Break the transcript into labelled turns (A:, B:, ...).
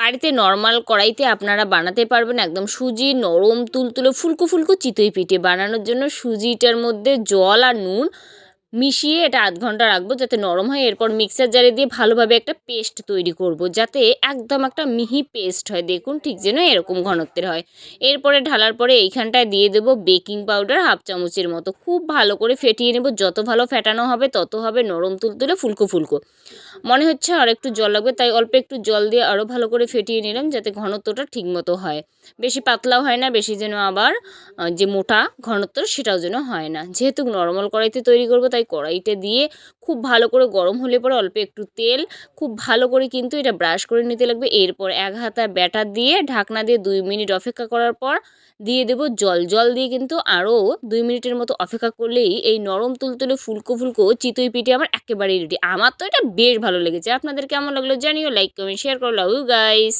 A: বাড়িতে নর্মাল কড়াইতে আপনারা বানাতে পারবেন একদম সুজি, নরম, তুলতুলো ফুলকো ফুলকো চিতই পিঠে। বানানোর জন্য সুজিটার মধ্যে জল আর নুন মিশিয়ে এটা আধ ঘণ্টা রাখব যাতে নরম হয়। এরপর মিক্সার জারে দিয়ে ভালোভাবে একটা পেস্ট তৈরি করব যাতে একদম একটা মিহি পেস্ট হয়। দেখুন ঠিক যেন এরকম ঘনত্বের হয়। এরপরে ঢালার পরে এইখানটায় দিয়ে দেবো বেকিং পাউডার হাফ চামচের মতো। খুব ভালো করে ফেটিয়ে নেব। যত ভালো ফেটানো হবে, তত হবে নরম তুলতুলে ফুলকো ফুলকো। মনে হচ্ছে আর একটু জল লাগবে, তাই অল্প একটু জল দিয়ে আরও ভালো করে ফেটিয়ে নিলাম যাতে ঘনত্বটা ঠিকমতো হয়। বেশি পাতলাও হয় না, বেশি যেন আবার যে মোটা ঘনত্ব সেটাও যেন হয় না। যেহেতু নর্মাল কড়াইতে তৈরি করব, তাই কড়াইতে দিয়ে খুব ভালো করে গরম হলে পরে অল্প একটু তেল, খুব ভালো করে কিন্তু এটা ব্রাশ করে নিতে লাগবে। এরপর এক হাতা ব্যাটার দিয়ে ঢাকনা দিয়ে দুই মিনিট অপেক্ষা করার পর দিয়ে দেবো জল। জল দিয়ে কিন্তু আরও দুই মিনিটের মতো অপেক্ষা করলেই এই নরম তুলতুলে ফুলকো ফুলকো চিতই পিঠে আমার একেবারেই রেডি আমার তো এটা বেশ ভালো লেগেছে। আপনাদের কেমন লাগল জানিও লাইক কমেন্ট শেয়ার করো। Love you guys